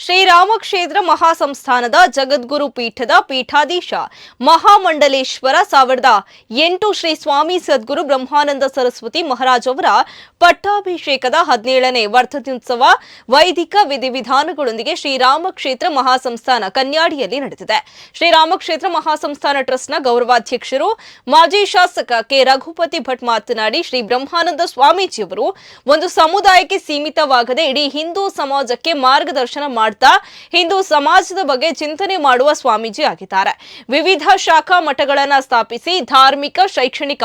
ಶ್ರೀರಾಮ ಕ್ಷೇತ್ರ ಮಹಾಸಂಸ್ಥಾನದ ಜಗದ್ಗುರು ಪೀಠದ ಪೀಠಾಧೀಶ ಮಹಾಮಂಡಲೇಶ್ವರ ಸಾವಿರದ ಎಂಟು ಶ್ರೀ ಸ್ವಾಮಿ ಸದ್ಗುರು ಬ್ರಹ್ಮಾನಂದ ಸರಸ್ವತಿ ಮಹಾರಾಜ್ ಅವರ ಪಟ್ಟಾಭಿಷೇಕದ ಹದಿನೇಳನೇ ವರ್ಧಂತ್ಯುತ್ಸವ ವೈದಿಕ ವಿಧಿವಿಧಾನಗಳೊಂದಿಗೆ ಶ್ರೀರಾಮಕ್ಷೇತ್ರ ಮಹಾಸಂಸ್ಥಾನ ಕನ್ಯಾಡಿಯಲ್ಲಿ ನಡೆದಿದೆ. ಶ್ರೀರಾಮಕ್ಷೇತ್ರ ಮಹಾಸಂಸ್ಥಾನ ಟ್ರಸ್ಟ್ನ ಗೌರವಾಧ್ಯಕ್ಷರು, ಮಾಜಿ ಶಾಸಕ ಕೆ. ರಘುಪತಿ ಭಟ್ ಮಾತನಾಡಿ, ಶ್ರೀ ಬ್ರಹ್ಮಾನಂದ ಸ್ವಾಮೀಜಿಯವರು ಒಂದು ಸಮುದಾಯಕ್ಕೆ ಸೀಮಿತವಾಗದೆ ಇಡೀ ಹಿಂದೂ ಸಮಾಜಕ್ಕೆ ಮಾರ್ಗದರ್ಶನ ಮಾಡ್ತಾ ಹಿಂದೂ ಸಮಾಜದ ಬಗ್ಗೆ ಚಿಂತನೆ ಮಾಡುವ ಸ್ವಾಮೀಜಿ ಆಗಿದ್ದಾರೆ. ವಿವಿಧ ಶಾಖಾ ಮಠಗಳನ್ನ ಸ್ಥಾಪಿಸಿ ಧಾರ್ಮಿಕ, ಶೈಕ್ಷಣಿಕ,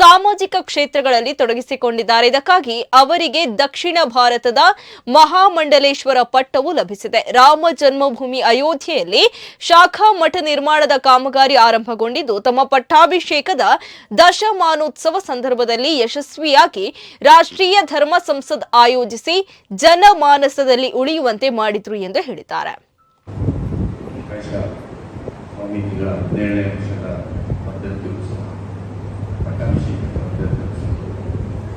ಸಾಮಾಜಿಕ ಕ್ಷೇತ್ರಗಳಲ್ಲಿ ತೊಡಗಿಸಿಕೊಂಡಿದ್ದಾರೆ. ಇದಕ್ಕಾಗಿ ಅವರಿಗೆ ದಕ್ಷಿಣ ಭಾರತದ ಮಹಾಮಂಡಲೇಶ್ವರ ಪಟ್ಟವು ಲಭಿಸಿದೆ. ರಾಮ ಜನ್ಮಭೂಮಿ ಅಯೋಧ್ಯೆಯಲ್ಲಿ ಶಾಖಾ ಮಠ ನಿರ್ಮಾಣದ ಕಾಮಗಾರಿ ಆರಂಭಗೊಂಡಿದ್ದು, ತಮ್ಮ ಪಟ್ಟಾಭಿಷೇಕದ ದಶಮಾನೋತ್ಸವ ಸಂದರ್ಭದಲ್ಲಿ ಯಶಸ್ವಿಯಾಗಿ ರಾಷ್ಟ್ರೀಯ ಧರ್ಮ ಸಂಸದ್ ಆಯೋಜಿಸಿ ಜನಮಾನಸದಲ್ಲಿ ಉಳಿಯುವಂತೆ ಮಾಡಿದ್ರು ಎಂದು ಹೇಳಿದ್ದಾರೆ.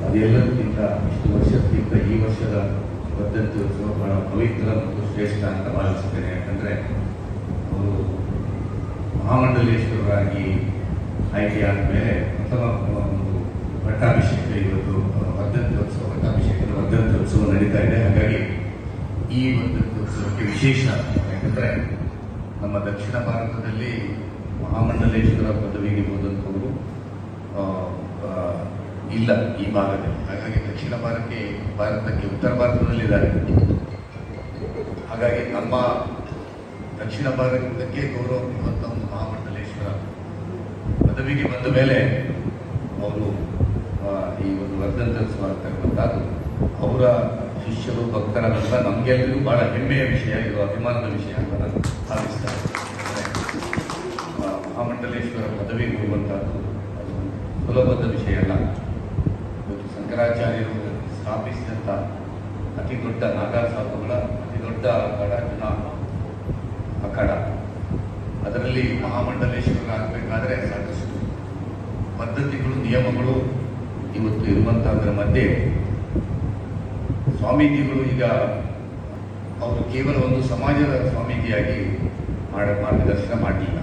ಅದೆಲ್ಲದಕ್ಕಿಂತ ಇಷ್ಟು ವರ್ಷಕ್ಕಿಂತ ಈ ವರ್ಷದ ಪದ್ಧತಿ ಉತ್ಸವ ಬಹಳ ಪವಿತ್ರ ಮತ್ತು ಶ್ರೇಷ್ಠ ಅಂತ ಭಾವಿಸುತ್ತೇನೆ ಯಾಕಂದರೆ ಅವರು ಮಹಾಮಂಡಲೇಶ್ವರರಾಗಿ ಆಯ್ಕೆಯಾದ ಮೇಲೆ ಪ್ರಥಮ ಒಂದು ಪಟ್ಟಾಭಿಷೇಕ ಇವತ್ತು ಪದ್ಧತಿ ಉತ್ಸವ ಪಟ್ಟಾಭಿಷೇಕದ ಪದ್ಧತಿ ಉತ್ಸವ ನಡೀತಾ ಇದೆ ಹಾಗಾಗಿ ಈ ಒಂದು ಉತ್ಸವಕ್ಕೆ ವಿಶೇಷ, ಯಾಕಂದರೆ ನಮ್ಮ ದಕ್ಷಿಣ ಭಾರತದಲ್ಲಿ ಮಹಾಮಂಡಲೇಶ್ವರ ಪದವಿಗೆ ಹೋದಂಥವರು ಇಲ್ಲ ಈ ಭಾಗದಲ್ಲಿ. ಹಾಗಾಗಿ ದಕ್ಷಿಣ ಭಾರತಕ್ಕೆ ಭಾರತಕ್ಕೆ ಉತ್ತರ ಭಾರತದಲ್ಲಿದ್ದಾರೆ. ಹಾಗಾಗಿ ನಮ್ಮ ದಕ್ಷಿಣ ಭಾರತಕ್ಕೆ ಗೌರವ ಕೊಡುವಂಥ ಒಂದು ಮಹಾಮಂಡಲೇಶ್ವರ ಪದವಿಗೆ ಬಂದ ಮೇಲೆ ಅವರು ಈ ಒಂದು ವರ್ಧನ್ ಆಗ್ತಕ್ಕಂಥದ್ದು ಅವರ ಶಿಷ್ಯರು ಭಕ್ತರಾದಂಥ ನಮಗೆಲ್ಲರಿಗೂ ಬಹಳ ಹೆಮ್ಮೆಯ ವಿಷಯ, ಇದು ಅಭಿಮಾನದ ವಿಷಯ ಅಂತ ನಾನು ಭಾವಿಸ್ತಾ ಮಹಾಮಂಡಲೇಶ್ವರ ಪದವಿ ಕೊಡುವಂಥದ್ದು ಅದು ಸುಲಭದ ವಿಷಯ ಅಲ್ಲ. ಇವತ್ತು ಶಂಕರಾಚಾರ್ಯರು ಸ್ಥಾಪಿಸಿದಂಥ ಅತಿ ದೊಡ್ಡ ನಾಗಾ ಅತಿ ದೊಡ್ಡ ಅಖಾಡ ಜನ ಅಖಾಡ. ಅದರಲ್ಲಿ ಮಹಾಮಂಡಲೇಶ್ವರ ಆಗಬೇಕಾದ್ರೆ ಸಾಕಷ್ಟು ಪದ್ಧತಿಗಳು, ನಿಯಮಗಳು ಇವತ್ತು ಇರುವಂತಹದ್ರ ಮಧ್ಯೆ ಸ್ವಾಮೀಜಿಗಳು ಈಗ ಅವರು ಕೇವಲ ಒಂದು ಸಮಾಜದ ಸ್ವಾಮೀಜಿಯಾಗಿ ಮಾಡ ಮಾರ್ಗದರ್ಶನ ಮಾಡಲಿಲ್ಲ.